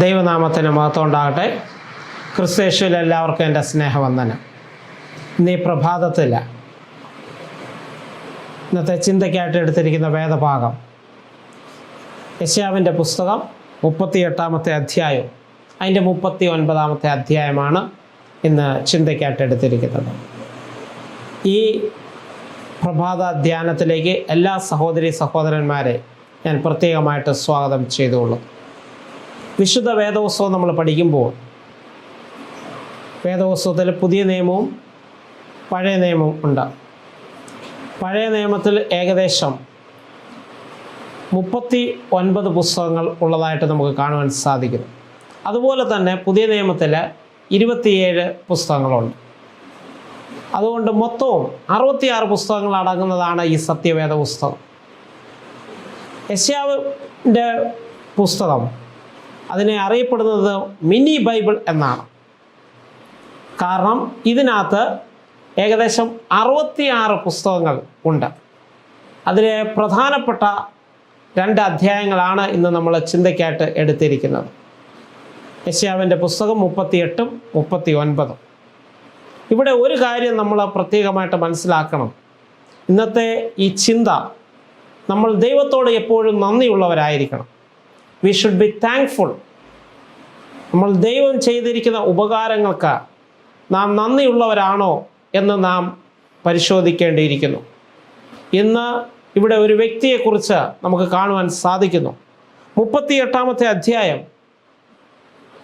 ദൈവനാമത്തിന് മഹത്വം ഉണ്ടാകട്ടെ. ക്രിസ്തേശുവിൽ എല്ലാവർക്കും എന്റെ സ്നേഹവന്ദനം. ഇന്ന് ഈ പ്രഭാതത്തിൽ ഇന്നത്തെ ചിന്തയ്ക്കായിട്ട് എടുത്തിരിക്കുന്ന വേദഭാഗം. യശ്യാവിന്റെ പുസ്തകം മുപ്പത്തി എട്ടാമത്തെ അധ്യായം അതിന്റെ മുപ്പത്തി ഒൻപതാമത്തെ അധ്യായമാണ് ഇന്ന് ചിന്തയ്ക്കായിട്ട് എടുത്തിരിക്കുന്നത്. ഈ പ്രഭാത ധ്യാനത്തിലേക്ക് എല്ലാ സഹോദരി സഹോദരന്മാരെ ഞാൻ പ്രത്യേകമായിട്ട് സ്വാഗതം ചെയ്തുകൊള്ളും വിശുദ്ധ വേദോത്സവം നമ്മൾ പഠിക്കുമ്പോൾ വേദോത്സവത്തിൽ പുതിയ നിയമവും പഴയ നിയമവും ഉണ്ട് പഴയ നിയമത്തിൽ ഏകദേശം മുപ്പത്തി ഒൻപത് പുസ്തകങ്ങൾ ഉള്ളതായിട്ട് നമുക്ക് കാണുവാൻ സാധിക്കുന്നു. അതുപോലെ തന്നെ പുതിയ നിയമത്തിൽ ഇരുപത്തിയേഴ് പുസ്തകങ്ങളുണ്ട്. അതുകൊണ്ട് മൊത്തവും അറുപത്തിയാറ് പുസ്തകങ്ങൾ അടങ്ങുന്നതാണ് ഈ സത്യവേദ പുസ്തകം. യശ്യാവിന്റെ പുസ്തകം അതിനെ അറിയപ്പെടുന്നത് മിനി ബൈബിൾ എന്നാണ്. കാരണം ഇതിനകത്ത് ഏകദേശം അറുപത്തിയാറ് പുസ്തകങ്ങൾ ഉണ്ട്. അതിലെ പ്രധാനപ്പെട്ട രണ്ട് അധ്യായങ്ങളാണ് ഇന്ന് നമ്മൾ ചിന്തയ്ക്കായിട്ട് എടുത്തിരിക്കുന്നത്. യശ്യാവിന്റെ പുസ്തകം മുപ്പത്തിയെട്ടും മുപ്പത്തി ഒൻപതും ഇവിടെ ഒരു കാര്യം നമ്മൾ പ്രത്യേകമായിട്ട് മനസ്സിലാക്കണം. ഇന്നത്തെ ഈ ചിന്ത നമ്മൾ ദൈവത്തോട് എപ്പോഴും നന്ദിയുള്ളവരായിരിക്കണം. വി ഷുഡ് ബി താങ്ക്ഫുൾ നമ്മൾ ദൈവം ചെയ്തിരിക്കുന്ന ഉപകാരങ്ങൾക്ക് നാം നന്ദിയുള്ളവരാണോ എന്ന് നാം പരിശോധിക്കേണ്ടിയിരിക്കുന്നു. ഇന്ന് ഇവിടെ ഒരു വ്യക്തിയെക്കുറിച്ച് നമുക്ക് കാണുവാൻ സാധിക്കുന്നു. മുപ്പത്തി എട്ടാമത്തെ അധ്യായം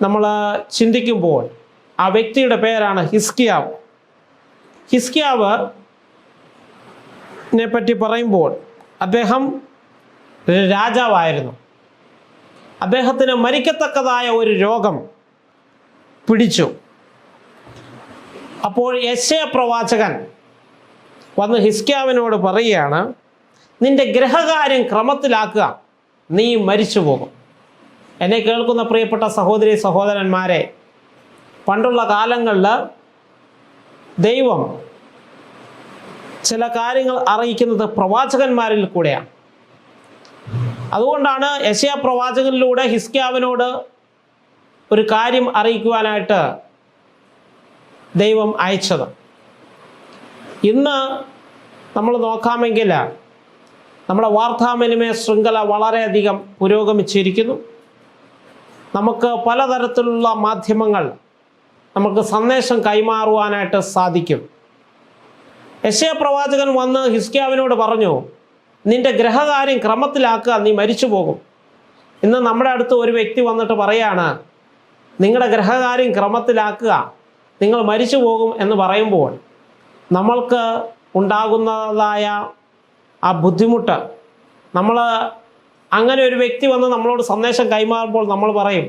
നമ്മൾ ചിന്തിക്കുമ്പോൾ ആ വ്യക്തിയുടെ പേരാണ് ഹിസ്കിയാവ്. ഹിസ്കിയാവ് പറ്റി പറയുമ്പോൾ അദ്ദേഹം രാജാവായിരുന്നു. അദ്ദേഹത്തിന് മരിക്കത്തക്കതായ ഒരു രോഗം പിടിച്ചു. അപ്പോൾ യശയ പ്രവാചകൻ വന്ന് ഹിസ്ക്യാവിനോട് പറയുകയാണ് നിന്റെ ഗ്രഹകാര്യം ക്രമത്തിലാക്കുക. നീ മരിച്ചു പോകും. എന്നെ കേൾക്കുന്ന പ്രിയപ്പെട്ട സഹോദരി സഹോദരന്മാരെ പണ്ടുള്ള കാലങ്ങളിൽ ദൈവം ചില കാര്യങ്ങൾ അറിയിക്കുന്നത് പ്രവാചകന്മാരിൽ കൂടെയാണ്. അതുകൊണ്ടാണ് യശയാ പ്രവാചകനിലൂടെ ഹിസ്ക്യാവിനോട് ഒരു കാര്യം അറിയിക്കുവാനായിട്ട് ദൈവം അയച്ചത്. ഇന്ന് നമ്മൾ നോക്കാമെങ്കിൽ നമ്മുടെ വാർത്താവിനിമയ ശൃംഖല വളരെയധികം പുരോഗമിച്ചിരിക്കുന്നു. നമുക്ക് പലതരത്തിലുള്ള മാധ്യമങ്ങൾ നമുക്ക് സന്ദേശം കൈമാറുവാനായിട്ട് സാധിക്കും. യശയ പ്രവാചകൻ വന്ന് ഹിസ്ക്യാവിനോട് പറഞ്ഞു നിന്റെ ഗ്രഹകാര്യം ക്രമത്തിലാക്കുക നീ മരിച്ചു പോകും. ഇന്ന് നമ്മുടെ അടുത്ത് ഒരു വ്യക്തി വന്നിട്ട് പറയാണ് നിങ്ങളുടെ ഗ്രഹകാര്യം ക്രമത്തിലാക്കുക നിങ്ങൾ മരിച്ചു പോകും എന്ന് പറയുമ്പോൾ നമ്മൾക്ക് ഉണ്ടാകുന്നതായ ആ ബുദ്ധിമുട്ട്. നമ്മൾ അങ്ങനെ ഒരു വ്യക്തി വന്ന് നമ്മളോട് സന്ദേശം കൈമാറുമ്പോൾ നമ്മൾ പറയും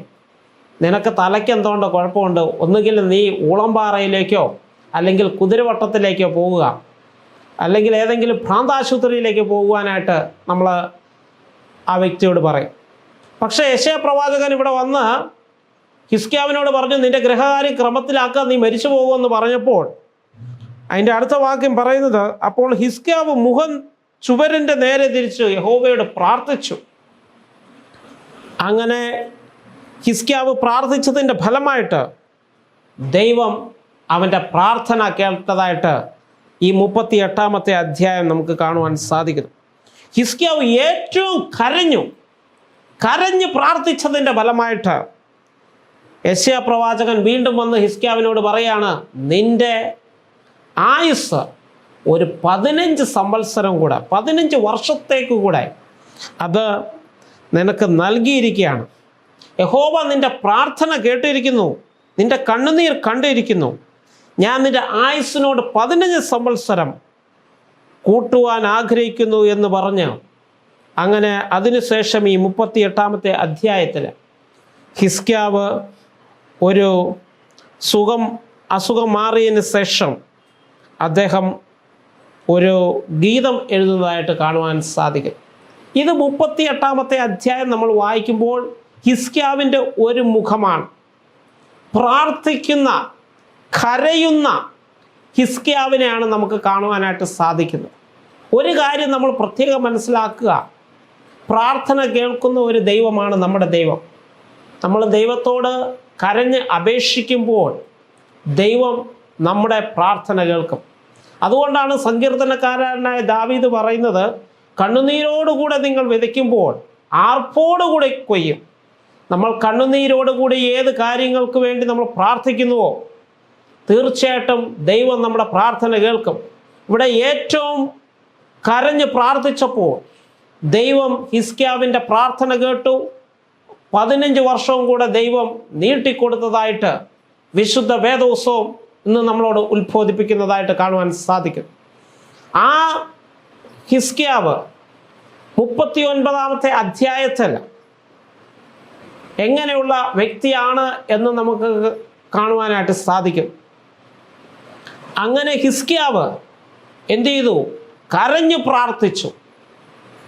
നിനക്ക് തലയ്ക്ക് എന്തുകൊണ്ട് കുഴപ്പമുണ്ട്? ഒന്നുകിൽ നീ ഊളംപാറയിലേക്കോ അല്ലെങ്കിൽ കുതിരവട്ടത്തിലേക്കോ പോവുക. അല്ലെങ്കിൽ ഏതെങ്കിലും ഭ്രാന്താശുപത്രിയിലേക്ക് പോകുവാനായിട്ട് നമ്മൾ ആ വ്യക്തിയോട് പറയും. പക്ഷേ യശയ പ്രവാചകൻ ഇവിടെ വന്ന് ഹിസ്ക്യാവിനോട് പറഞ്ഞു നിന്റെ ഗ്രഹകാര്യം ക്രമത്തിലാക്കാൻ നീ മരിച്ചു പോകുമെന്ന് പറഞ്ഞപ്പോൾ അതിന്റെ അടുത്ത വാക്യം പറയുന്നത് അപ്പോൾ ഹിസ്ക്യാവ് മുഖം ചുവരിന്റെ നേരെ തിരിച്ച് യഹോവയോട് പ്രാർത്ഥിച്ചു. അങ്ങനെ ഹിസ്ക്യാവ് പ്രാർത്ഥിച്ചതിന്റെ ഫലമായിട്ട് ദൈവം അവന്റെ പ്രാർത്ഥന കേട്ടതായിട്ട് ഈ മുപ്പത്തി എട്ടാമത്തെ അധ്യായം നമുക്ക് കാണുവാൻ സാധിക്കുന്നു. ഹിസ്കിയാവ് ഏറ്റവും കരഞ്ഞു. കരഞ്ഞ് പ്രാർത്ഥിച്ചതിന്റെ ഫലമായിട്ട് യശ്യ പ്രവാചകൻ വീണ്ടും വന്ന് ഹിസ്ക്യാവിനോട് പറയാണ് നിന്റെ ആയുസ് ഒരു പതിനഞ്ച് സംവത്സരം കൂടെ പതിനഞ്ച് വർഷത്തേക്ക് കൂടെ അത് നിനക്ക് നൽകിയിരിക്കുകയാണ്. യഹോവ നിന്റെ പ്രാർത്ഥന കേട്ടിരിക്കുന്നു നിന്റെ കണ്ണുനീർ കണ്ടിരിക്കുന്നു. ഞാൻ നിന്റെ ആയുസ്സിനോട് പതിനഞ്ച് സംവത്സരം കൂട്ടുവാൻ ആഗ്രഹിക്കുന്നു എന്ന് പറഞ്ഞ് അങ്ങനെ അതിനുശേഷം ഈ മുപ്പത്തി എട്ടാമത്തെ അധ്യായത്തിൽ ഹിസ്ക്യാവ് ഒരു സുഖം അസുഖം മാറിയതിന് ശേഷം അദ്ദേഹം ഒരു ഗീതം എഴുതുന്നതായിട്ട് കാണുവാൻ സാധിക്കും. ഇത് മുപ്പത്തി എട്ടാമത്തെ അധ്യായം നമ്മൾ വായിക്കുമ്പോൾ ഹിസ്ക്യാവിന്റെ ഒരു മുഖമാണ്. പ്രാർത്ഥിക്കുന്ന കരയുന്ന ഹിസ്കിയാവിനെയാണ് നമുക്ക് കാണുവാനായിട്ട് സാധിക്കുന്നത്. ഒരു കാര്യം നമ്മൾ പ്രത്യേകം മനസ്സിലാക്കുക. പ്രാർത്ഥന കേൾക്കുന്ന ഒരു ദൈവമാണ് നമ്മുടെ ദൈവം. നമ്മൾ ദൈവത്തോട് കരഞ്ഞ് അപേക്ഷിക്കുമ്പോൾ ദൈവം നമ്മുടെ പ്രാർത്ഥന കേൾക്കും. അതുകൊണ്ടാണ് സങ്കീർത്തനക്കാരനായ ദാവീദ് പറയുന്നത് കണ്ണുനീരോടുകൂടെ നിങ്ങൾ വിതയ്ക്കുമ്പോൾ ആർപ്പോടുകൂടെ കൊയ്യും. നമ്മൾ കണ്ണുനീരോടുകൂടി ഏത് കാര്യങ്ങൾക്ക് വേണ്ടി നമ്മൾ പ്രാർത്ഥിക്കുന്നുവോ തീർച്ചയായിട്ടും ദൈവം നമ്മുടെ പ്രാർത്ഥന കേൾക്കും. ഇവിടെ ഏറ്റവും കരഞ്ഞ് പ്രാർത്ഥിച്ചപ്പോൾ ദൈവം ഹിസ്ക്യാവിന്റെ പ്രാർത്ഥന കേട്ടു. പതിനഞ്ച് വർഷവും കൂടെ ദൈവം നീട്ടിക്കൊടുത്തതായിട്ട് വിശുദ്ധ വേദോത്സവം ഇന്ന് നമ്മളോട് ഉത്ബോധിപ്പിക്കുന്നതായിട്ട് കാണുവാൻ സാധിക്കും. ആ ഹിസ്ക്യാവ് മുപ്പത്തി ഒൻപതാമത്തെ അധ്യായത്തിൽ എങ്ങനെയുള്ള വ്യക്തിയാണ് എന്ന് നമുക്ക് കാണുവാനായിട്ട് സാധിക്കും. അങ്ങനെ ഹിസ്കിയാവ് എന്തു ചെയ്തു? കരഞ്ഞു പ്രാർത്ഥിച്ചു.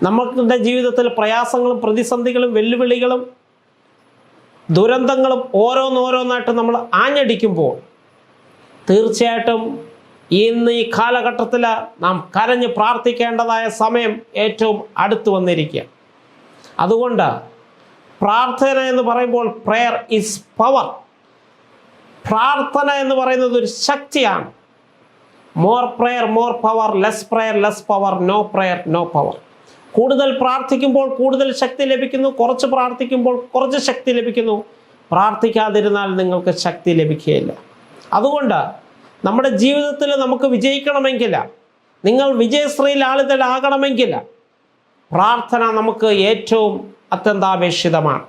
നമ്മുടെ ജീവിതത്തിൽ പ്രയാസങ്ങളും പ്രതിസന്ധികളും വെല്ലുവിളികളും ദുരന്തങ്ങളും ഓരോന്നോരോന്നായിട്ട് നമ്മൾ ആഞ്ഞടിക്കുമ്പോൾ തീർച്ചയായിട്ടും ഇന്ന് ഈ കാലഘട്ടത്തിൽ നാം കരഞ്ഞ് പ്രാർത്ഥിക്കേണ്ടതായ സമയം ഏറ്റവും അടുത്തു വന്നിരിക്കുക. അതുകൊണ്ട് പ്രാർത്ഥന എന്ന് പറയുമ്പോൾ പ്രെയർ ഇസ് പവർ പ്രാർത്ഥന എന്ന് പറയുന്നത് ഒരു ശക്തിയാണ്. More prayer more power less prayer less power no prayer no power കൂടുതൽ പ്രാർത്ഥിക്കുമ്പോൾ കൂടുതൽ ശക്തി ലഭിക്കുന്നു കുറച്ച് പ്രാർത്ഥിക്കുമ്പോൾ കുറച്ച് ശക്തി ലഭിക്കുന്നു. പ്രാർത്ഥിക്കാതിരുന്നാൽ നിങ്ങൾക്ക് ശക്തി ലഭിക്കുകയില്ല. അതുകൊണ്ട് നമ്മുടെ ജീവിതത്തിൽ നമുക്ക് വിജയിക്കണമെങ്കിൽ നിങ്ങൾ വിജയശ്രീ ലാളിതരാകണമെങ്കിൽ പ്രാർത്ഥന നമുക്ക് ഏറ്റവും അത്യന്താപേക്ഷിതമാണ്.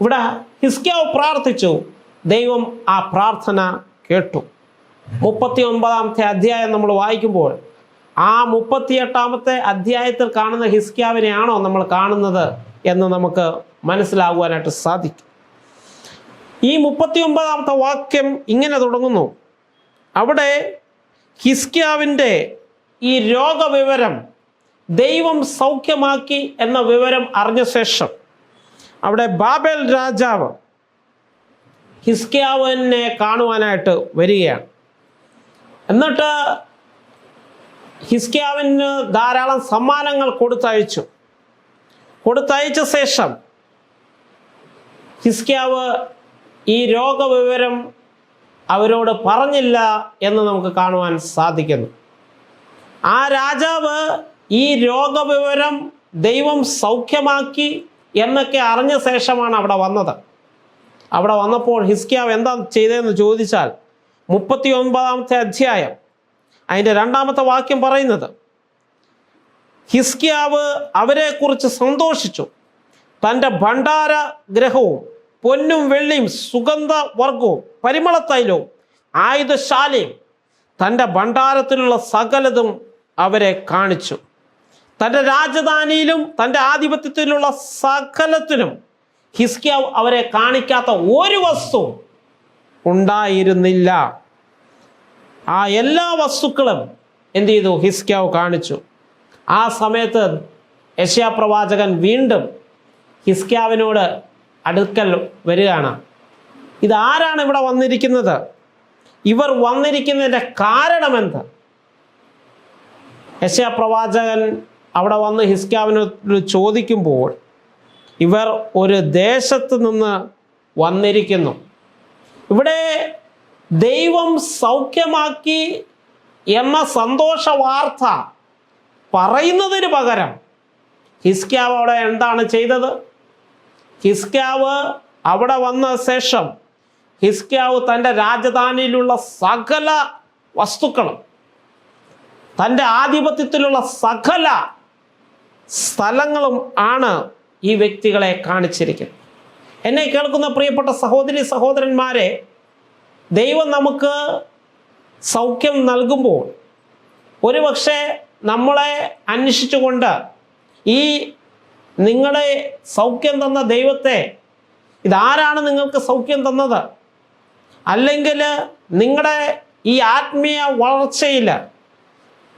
ഇവിടെ ഹിസ്ക്യാവ് പ്രാർത്ഥിച്ചു ദൈവം ആ പ്രാർത്ഥന കേട്ടു. മുപ്പത്തി ഒൻപതാമത്തെ അധ്യായം നമ്മൾ വായിക്കുമ്പോൾ ആ മുപ്പത്തിയെട്ടാമത്തെ അധ്യായത്തിൽ കാണുന്ന ഹിസ്ക്യാവിനെയാണോ നമ്മൾ കാണുന്നത് എന്ന് നമുക്ക് മനസ്സിലാകുവാനായിട്ട് സാധിക്കും. ഈ മുപ്പത്തി ഒമ്പതാമത്തെ വാക്യം ഇങ്ങനെ തുടങ്ങുന്നു. അവിടെ ഹിസ്ക്യാവിന്റെ ഈ രോഗവിവരം ദൈവം സൗഖ്യമാക്കി എന്ന വിവരം അറിഞ്ഞ ശേഷം അവിടെ ബാബേൽ രാജാവ് ഹിസ്ക്യാവിനെ കാണുവാനായിട്ട് വരികയാണ്. എന്നിട്ട് ഹിസ്കിയാവിന് ധാരാളം സമ്മാനങ്ങൾ കൊടുത്തയച്ചു. കൊടുത്തയച്ച ശേഷം ഹിസ്കിയാവ് ഈ രോഗവിവരം അവരോട് പറഞ്ഞില്ല എന്ന് നമുക്ക് കാണുവാൻ സാധിക്കുന്നു. ആ രാജാവ് ഈ രോഗവിവരം ദൈവം സൗഖ്യമാക്കി എന്നൊക്കെ അറിഞ്ഞ ശേഷമാണ് അവിടെ വന്നത്. അവിടെ വന്നപ്പോൾ ഹിസ്കിയാവ് എന്താ ചെയ്തതെന്ന് ചോദിച്ചാൽ മുപ്പത്തി ഒൻപതാമത്തെ അധ്യായം. അതിന്റെ രണ്ടാമത്തെ വാക്യം പറയുന്നത് ഹിസ്കിയാവ് അവരെക്കുറിച്ച് സന്തോഷിച്ചു. തന്റെ ഭണ്ഡാര ഗ്രഹവും പൊന്നും വെള്ളിയും സുഗന്ധ വർഗവും പരിമളത്തൈലവും ആയുധശാലയും തന്റെ ഭണ്ഡാരത്തിലുള്ള സകലതും അവരെ കാണിച്ചു. തന്റെ രാജധാനിയിലും തന്റെ ആധിപത്യത്തിലുള്ള സകലത്തിലും ഹിസ്കിയാവ് അവരെ കാണിക്കാത്ത ഒരു വസ്തുവും ഉണ്ടായിരുന്നില്ല. ആ എല്ലാ വസ്തുക്കളും എന്ത് ചെയ്തു? ഹിസ്ക്യാവ് കാണിച്ചു. ആ സമയത്ത് യശ്യാപ്രവാചകൻ വീണ്ടും ഹിസ്ക്യാവിനോട് അടുക്കൽ വരികയാണ്. ഇതാരാണ് ഇവിടെ വന്നിരിക്കുന്നത്? ഇവർ വന്നിരിക്കുന്നതിന്റെ കാരണമെന്ത് എന്ത്? പ്രവാചകൻ അവിടെ വന്ന് ഹിസ്ക്യാവിനോട് ചോദിക്കുമ്പോൾ ഇവർ ഒരു ദേശത്ത് നിന്ന് വന്നിരിക്കുന്നു. ഇവിടെ ദൈവം സൗഖ്യമാക്കി എന്ന സന്തോഷ വാർത്ത പറയുന്നതിന് പകരം ഹിസ്ക്യാവ് അവിടെ എന്താണ് ചെയ്തത്? ഹിസ്ക്യാവ് അവിടെ വന്ന ശേഷം ഹിസ്ക്യാവ് തന്റെ രാജധാനിയിലുള്ള സകല വസ്തുക്കളും തന്റെ ആധിപത്യത്തിലുള്ള സകല സ്ഥലങ്ങളും ആണ് ഈ വ്യക്തികളെ കാണിച്ചിരിക്കുന്നത്. എന്നെ കേൾക്കുന്ന പ്രിയപ്പെട്ട സഹോദരി സഹോദരന്മാരെ ദൈവം നമുക്ക് സൗഖ്യം നൽകുമ്പോൾ ഒരുപക്ഷെ നമ്മളെ അന്വേഷിച്ചുകൊണ്ട് ഈ നിങ്ങളെ സൗഖ്യം തന്ന ദൈവത്തെ ഇതാരാണ് നിങ്ങൾക്ക് സൗഖ്യം തന്നത്? അല്ലെങ്കിൽ നിങ്ങളുടെ ഈ ആത്മീയ വളർച്ചയിൽ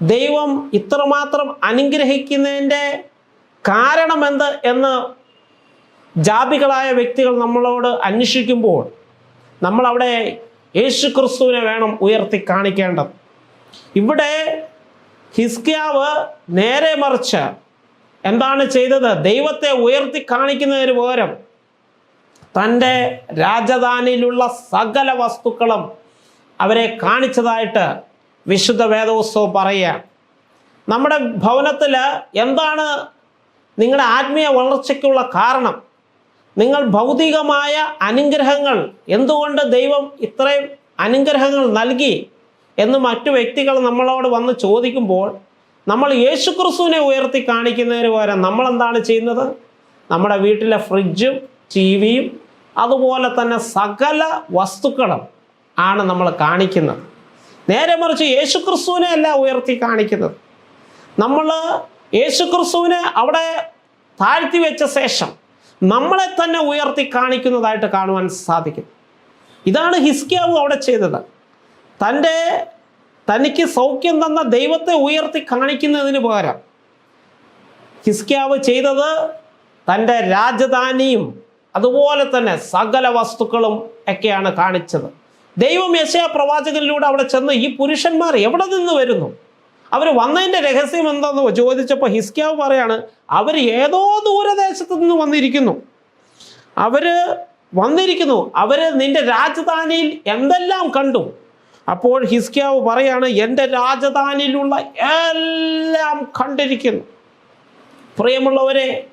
ദൈവം ഇത്രമാത്രം അനുഗ്രഹിക്കുന്നതിന്റെ കാരണമെന്ത് എന്ന് ജാതികളായ വ്യക്തികൾ നമ്മളോട് അന്വേഷിക്കുമ്പോൾ നമ്മളവിടെ യേശു ക്രിസ്തുവിനെ വേണം ഉയർത്തി കാണിക്കേണ്ടത്. ഇവിടെ ഹിസ്കിയാവ് നേരെ മറിച്ച് എന്താണ് ചെയ്തത്? ദൈവത്തെ ഉയർത്തി കാണിക്കുന്നതിന് പകരം തന്റെ രാജധാനിയിലുള്ള സകല വസ്തുക്കളും അവരെ കാണിച്ചതായിട്ട് വിശുദ്ധ വേദോത്സവം പറയുക നമ്മുടെ ഭവനത്തിൽ എന്താണ് നിങ്ങളുടെ ആത്മീയ വളർച്ചയ്ക്കുള്ള കാരണം? നിങ്ങൾ ഭൗതികമായ അനുഗ്രഹങ്ങൾ എന്തുകൊണ്ട് ദൈവം ഇത്രയും അനുഗ്രഹങ്ങൾ നൽകി എന്ന് മറ്റു വ്യക്തികൾ നമ്മളോട് വന്ന് ചോദിക്കുമ്പോൾ നമ്മൾ യേശുക്രിസ്തുവിനെ ഉയർത്തി കാണിക്കുന്നതിന് പകരം നമ്മളെന്താണ് ചെയ്യുന്നത്? നമ്മുടെ വീട്ടിലെ ഫ്രിഡ്ജും ടി വിയും അതുപോലെ തന്നെ സകല വസ്തുക്കളും ആണ് നമ്മൾ കാണിക്കുന്നത്. നേരെ മറിച്ച് യേശുക്രിസ്തുവിനെ അല്ല ഉയർത്തി കാണിക്കുന്നത്. നമ്മൾ യേശുക്രിസ്തുവിനെ അവിടെ താഴ്ത്തി വെച്ച ശേഷം നമ്മളെ തന്നെ ഉയർത്തി കാണിക്കുന്നതായിട്ട് കാണുവാൻ സാധിക്കും. ഇതാണ് ഹിസ്കിയാവ് അവിടെ ചെയ്തത്. തന്റെ തനിക്ക് സൗഖ്യം തന്ന ദൈവത്തെ ഉയർത്തി കാണിക്കുന്നതിന് പകരം ഹിസ്കിയാവ് ചെയ്തത് തന്റെ രാജധാനിയും അതുപോലെ തന്നെ സകല വസ്തുക്കളും ഒക്കെയാണ് കാണിച്ചത്. ദൈവം യശയ പ്രവാചകനിലൂടെ അവിടെ ചെന്ന് ഈ പുരുഷന്മാർ എവിടെ നിന്ന് വരുന്നു? അവർ വന്നതിന്റെ രഹസ്യം എന്താണെന്ന് ചോദിച്ചപ്പോൾ ഹിസ്ക്യാവ് പറയാണ് അവർ ഏതോ ദൂരദേശത്തു നിന്ന് വന്നിരിക്കുന്നു. അവർ വന്നിരിക്കുന്നു. അവർ നിന്റെ രാജധാനിയിൽ എന്തെല്ലാം കണ്ടു? അപ്പോൾ ഹിസ്ക്യാവ് പറയാണ് എന്റെ രാജധാനിയിലുള്ള എല്ലാം കണ്ടിരിക്കുന്നു. പ്രിയമുള്ളവരെ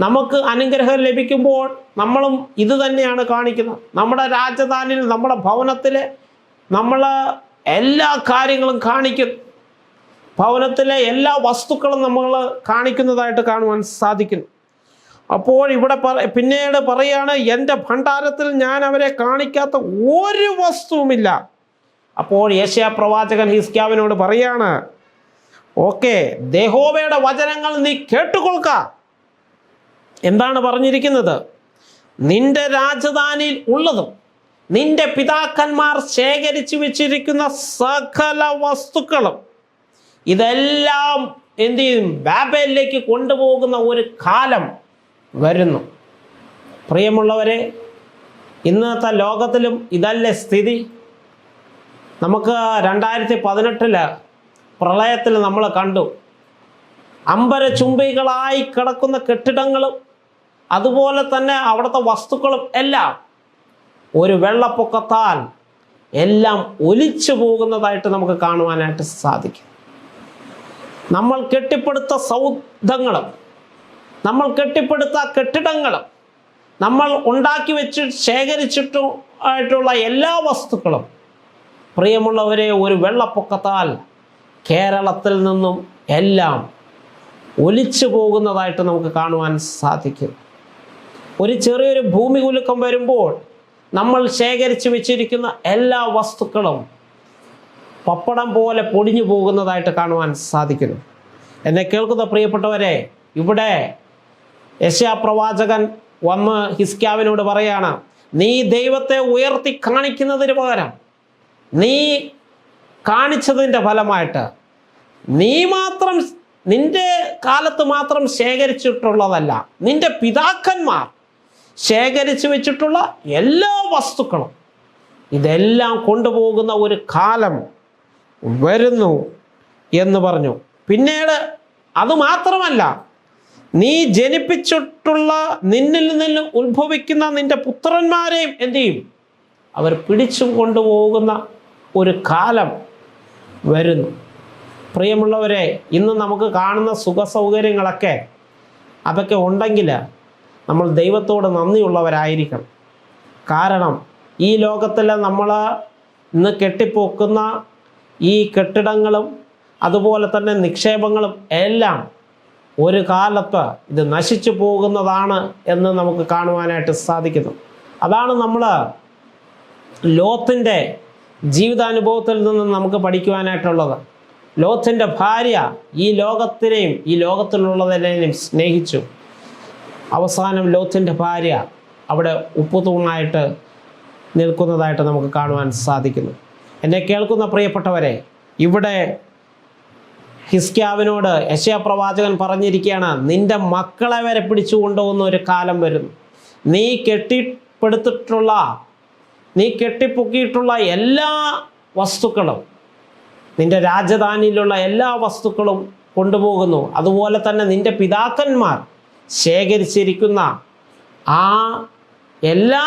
നമുക്ക് അനുഗ്രഹം ലഭിക്കുമ്പോൾ നമ്മളും ഇത് തന്നെയാണ് കാണിക്കുന്നത്. നമ്മുടെ രാജധാനിയിൽ നമ്മുടെ ഭവനത്തിൽ നമ്മൾ എല്ലാ കാര്യങ്ങളും കാണിക്കുന്നു. ഭവനത്തിലെ എല്ലാ വസ്തുക്കളും നമ്മൾ കാണിക്കുന്നതായിട്ട് കാണുവാൻ സാധിക്കുന്നു. അപ്പോൾ ഇവിടെ പറ പിന്നീട് പറയാണ് എന്റെ ഭണ്ഡാരത്തിൽ ഞാൻ അവരെ കാണിക്കാത്ത ഒരു വസ്തുവുമില്ല. അപ്പോൾ യേശയ പ്രവാചകൻ ഹിസ്ക്യാവിനോട് പറയാണ് ഓക്കെ ദേഹോബയുടെ വചനങ്ങൾ നീ കേട്ടുകൊള്ളുക എന്താണ് പറഞ്ഞിരിക്കുന്നത്? നിന്റെ രാജധാനിയിൽ ഉള്ളതും നിന്റെ പിതാക്കന്മാർ ശേഖരിച്ചു വെച്ചിരിക്കുന്ന സകല വസ്തുക്കളും ഇതെല്ലാം എന്ത് ചെയ്യും ബാബയിലേക്ക് കൊണ്ടുപോകുന്ന ഒരു കാലം വരുന്നു. പ്രിയമുള്ളവരെ ഇന്നത്തെ ലോകത്തിലും ഇതല്ലേ സ്ഥിതി? നമുക്ക് രണ്ടായിരത്തി പതിനെട്ടിൽ പ്രളയത്തിൽ നമ്മൾ കണ്ടു. അമ്പര ചുംബികളായി കിടക്കുന്ന കെട്ടിടങ്ങളും അതുപോലെ തന്നെ അവിടുത്തെ വസ്തുക്കളും എല്ലാം ഒരു വെള്ളപ്പൊക്കത്താൽ എല്ലാം ഒലിച്ചു പോകുന്നതായിട്ട് നമുക്ക് കാണുവാനായിട്ട് സാധിക്കും. നമ്മൾ കെട്ടിപ്പടുത്ത സൗധങ്ങളും നമ്മൾ കെട്ടിപ്പടുത്ത കെട്ടിടങ്ങളും നമ്മൾ ഉണ്ടാക്കി വെച്ച് ശേഖരിച്ചിട്ടും ആയിട്ടുള്ള എല്ലാ വസ്തുക്കളും പ്രിയമുള്ളവരെ ഒരു വെള്ളപ്പൊക്കത്താൽ കേരളത്തിൽ നിന്നും എല്ലാം ഒലിച്ചു പോകുന്നതായിട്ട് നമുക്ക് കാണുവാൻ സാധിക്കും. ഒരു ചെറിയൊരു ഭൂമി കുലുക്കം വരുമ്പോൾ നമ്മൾ ശേഖരിച്ചു വെച്ചിരിക്കുന്ന എല്ലാ വസ്തുക്കളും പപ്പടം പോലെ പൊടിഞ്ഞു പോകുന്നതായിട്ട് കാണുവാൻ സാധിക്കുന്നു. എന്നെ കേൾക്കുന്ന പ്രിയപ്പെട്ടവരെ ഇവിടെ യശാപ്രവാചകൻ വന്ന് ഹിസ്ക്യാവിനോട് പറയാണ് നീ ദൈവത്തെ ഉയർത്തി കാണിക്കുന്നതിന് പകരം നീ കാണിച്ചതിന്റെ ഫലമായിട്ട് നീ മാത്രം നിന്റെ കാലത്ത് മാത്രം ശേഖരിച്ചിട്ടുള്ളതല്ല നിന്റെ പിതാക്കന്മാർ ശേഖരിച്ചു വെച്ചിട്ടുള്ള എല്ലാ വസ്തുക്കളും ഇതെല്ലാം കൊണ്ടുപോകുന്ന ഒരു കാലം വരുന്നു എന്ന് പറഞ്ഞു. പിന്നീട് അത് മാത്രമല്ല നീ ജനിപ്പിച്ചിട്ടുള്ള നിന്നിൽ നിന്ന് ഉത്ഭവിക്കുന്ന നിന്റെ പുത്രന്മാരെയും എന്തു ചെയ്യും? അവർ പിടിച്ചു കൊണ്ടുപോകുന്ന ഒരു കാലം വരുന്നു. പ്രിയമുള്ളവരെ ഇന്ന് നമുക്ക് കാണുന്ന സുഖ സൗകര്യങ്ങളൊക്കെ അതൊക്കെ ഉണ്ടെങ്കിൽ നമ്മൾ ദൈവത്തോട് നന്ദിയുള്ളവരായിരിക്കണം. കാരണം ഈ ലോകത്തിൽ നമ്മൾ ഇന്ന് കെട്ടിപ്പൊക്കുന്ന ഈ കെട്ടിടങ്ങളും അതുപോലെ തന്നെ നിക്ഷേപങ്ങളും എല്ലാം ഒരു കാലത്ത് ഇത് നശിച്ചു പോകുന്നതാണ് എന്ന് നമുക്ക് കാണുവാനായിട്ട് സാധിക്കുന്നു. അതാണ് നമ്മൾ ലോത്തിന്റെ ജീവിതാനുഭവത്തിൽ നിന്ന് നമുക്ക് പഠിക്കുവാനായിട്ടുള്ളത്. ലോത്തിന്റെ ഭാര്യ ഈ ലോകത്തിനെയും ഈ ലോകത്തിലുള്ളതിനെയും സ്നേഹിച്ചു. അവസാനം ലോത്തിന്റെ ഭാര്യ അവിടെ ഉപ്പുതൂണായിട്ട് നിൽക്കുന്നതായിട്ട് നമുക്ക് കാണുവാൻ സാധിക്കുന്നു. എന്നെ കേൾക്കുന്ന പ്രിയപ്പെട്ടവരെ ഇവിടെ ഹിസ്ക്യാവിനോട് യശയ പ്രവാചകൻ പറഞ്ഞിരിക്കുകയാണ് നിന്റെ മക്കളെ വരെ പിടിച്ചു കൊണ്ടുപോകുന്ന ഒരു കാലം വരും നീ കെട്ടിപ്പെടുത്തിട്ടുള്ള നീ കെട്ടിപ്പൊക്കിയിട്ടുള്ള എല്ലാ വസ്തുക്കളും നിന്റെ രാജധാനിയിലുള്ള എല്ലാ വസ്തുക്കളും കൊണ്ടുപോകുന്നു. അതുപോലെ തന്നെ നിന്റെ പിതാക്കന്മാർ ശേഖരിച്ചിരിക്കുന്ന ആ എല്ലാ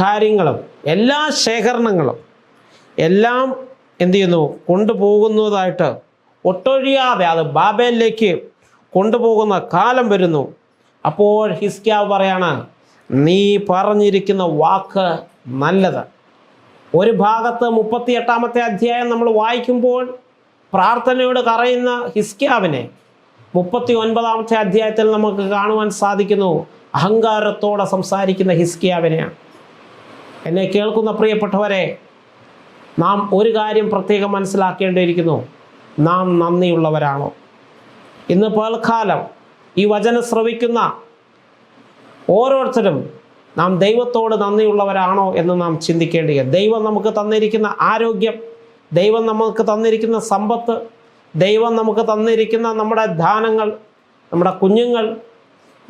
കാര്യങ്ങളും എല്ലാ ശേഖരണങ്ങളും എല്ലാം എന്ത് ചെയ്യുന്നു കൊണ്ടുപോകുന്നതായിട്ട് ഒട്ടൊഴിയാതെ അത് ബാബേലിലേക്ക് കൊണ്ടുപോകുന്ന കാലം വരുന്നു. അപ്പോൾ ഹിസ്ക്യാവ് പറയാണ് നീ പറഞ്ഞിരിക്കുന്ന വാക്ക് നല്ലത്. ഒരു ഭാഗത്ത് മുപ്പത്തി എട്ടാമത്തെ അധ്യായം നമ്മൾ വായിക്കുമ്പോൾ പ്രാർത്ഥനയോട് കറയുന്ന ഹിസ്ക്യാവിനെ മുപ്പത്തി ഒൻപതാമത്തെ അധ്യായത്തിൽ നമുക്ക് കാണുവാൻ സാധിക്കുന്നു. അഹങ്കാരത്തോടെ സംസാരിക്കുന്ന ഹിസ്കിയാവിനെയാണ്. എന്നെ കേൾക്കുന്ന പ്രിയപ്പെട്ടവരെ നാം ഒരു കാര്യം പ്രത്യേകം മനസ്സിലാക്കേണ്ടിയിരിക്കുന്നു. നാം നന്ദിയുള്ളവരാണോ? ഇന്ന് പൽക്കാലം ഈ വചനം ശ്രവിക്കുന്ന ഓരോരുത്തരും നാം ദൈവത്തോട് നന്ദിയുള്ളവരാണോ എന്ന് നാം ചിന്തിക്കേണ്ടി ദൈവം നമുക്ക് തന്നിരിക്കുന്ന ആരോഗ്യം ദൈവം നമുക്ക് തന്നിരിക്കുന്ന സമ്പത്ത് ദൈവം നമുക്ക് തന്നിരിക്കുന്ന നമ്മുടെ ദാനങ്ങൾ നമ്മുടെ കുഞ്ഞുങ്ങൾ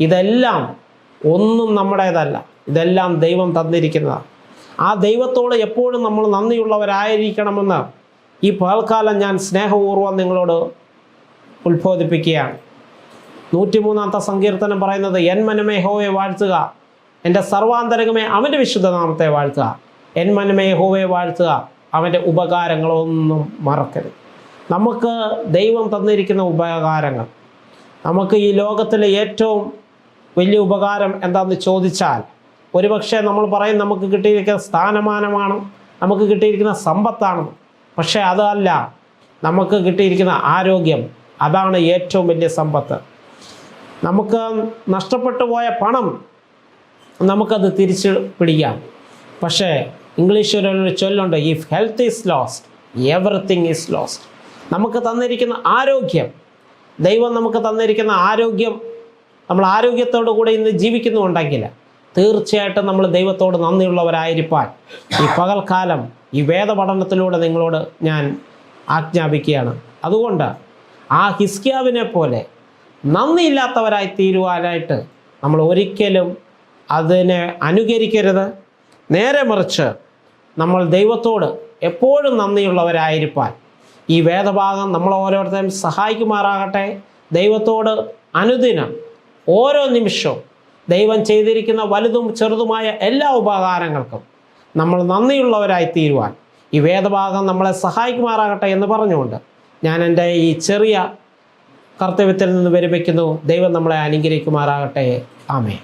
ഇതെല്ലാം ഒന്നും നമ്മുടേതല്ല. ഇതെല്ലാം ദൈവം തന്നിരിക്കുന്നതാണ് ആ ദൈവത്തോട് എപ്പോഴും നമ്മൾ നന്ദിയുള്ളവരായിരിക്കണമെന്ന് ഈ പകൽക്കാലം ഞാൻ സ്നേഹപൂർവം നിങ്ങളോട് ഉത്ബോധിപ്പിക്കുകയാണ്. നൂറ്റിമൂന്നാമത്തെ സങ്കീർത്തനം പറയുന്നത് എൻ മനമേ ഹോവയെ വാഴ്ത്തുക എന്റെ സർവാന്തരകമേ അവന്റെ വിശുദ്ധനാമത്തെ വാഴ്ത്തുക. എൻ മനമേ ഹോവയെ വാഴ്ത്തുക അവന്റെ ഉപകാരങ്ങളൊന്നും മറക്കരുത്. നമുക്ക് ദൈവം തന്നിരിക്കുന്ന ഉപകാരങ്ങൾ നമുക്ക് ഈ ലോകത്തിലെ ഏറ്റവും വലിയ ഉപകാരം എന്താണെന്ന് ചോദിച്ചാൽ ഒരുപക്ഷെ നമ്മൾ പറയും നമുക്ക് കിട്ടിയിരിക്കുന്ന സ്ഥാനമാനമാണ് നമുക്ക് കിട്ടിയിരിക്കുന്ന സമ്പത്താണ്. പക്ഷേ അതല്ല നമുക്ക് കിട്ടിയിരിക്കുന്ന ആരോഗ്യം അതാണ് ഏറ്റവും വലിയ സമ്പത്ത്. നമുക്ക് നഷ്ടപ്പെട്ടു പോയ പണം നമുക്കത് തിരിച്ച് പിടിക്കാം. പക്ഷേ ഇംഗ്ലീഷിൽ ഒരു ചൊല്ലുണ്ട് if health is lost everything is lost നമുക്ക് തന്നിരിക്കുന്ന ആരോഗ്യം ദൈവം നമുക്ക് തന്നിരിക്കുന്ന ആരോഗ്യം നമ്മൾ ആരോഗ്യത്തോടു കൂടെ ഇന്ന് ജീവിക്കുന്നുണ്ടെങ്കിൽ തീർച്ചയായിട്ടും നമ്മൾ ദൈവത്തോട് നന്ദിയുള്ളവരായിരിക്കാൻ ഈ പകൽക്കാലം ഈ വേദപഠനത്തിലൂടെ നിങ്ങളോട് ഞാൻ ആജ്ഞാപിക്കുകയാണ്. അതുകൊണ്ട് ആ ഹിസ്കിയാവിനെ പോലെ നന്ദിയില്ലാത്തവരായി തീരുവാനായിട്ട് നമ്മൾ ഒരിക്കലും അതിനെ അനുകരിക്കരുത്. നേരെ മറിച്ച് നമ്മൾ ദൈവത്തോട് എപ്പോഴും നന്ദിയുള്ളവരായിരിക്കാൻ ഈ വേദഭാഗം നമ്മൾ ഓരോരുത്തരും സഹായിക്കുമാറാകട്ടെ. ദൈവത്തോട് അനുദിനം ഓരോ നിമിഷവും ദൈവം ചെയ്തിരിക്കുന്ന വലുതും ചെറുതുമായ എല്ലാ ഉപകാരങ്ങൾക്കും നമ്മൾ നന്ദിയുള്ളവരായി തീരുവാൻ ഈ വേദഭാഗം നമ്മളെ സഹായിക്കുമാറാകട്ടെ എന്ന് പറഞ്ഞുകൊണ്ട് ഞാൻ എന്റെ ഈ ചെറിയ കർത്തവ്യത്തിൽ നിന്ന് വിരമിക്കുന്നു. ദൈവം നമ്മളെ അനുഗ്രഹിക്കുമാറാകട്ടെ. ആമേ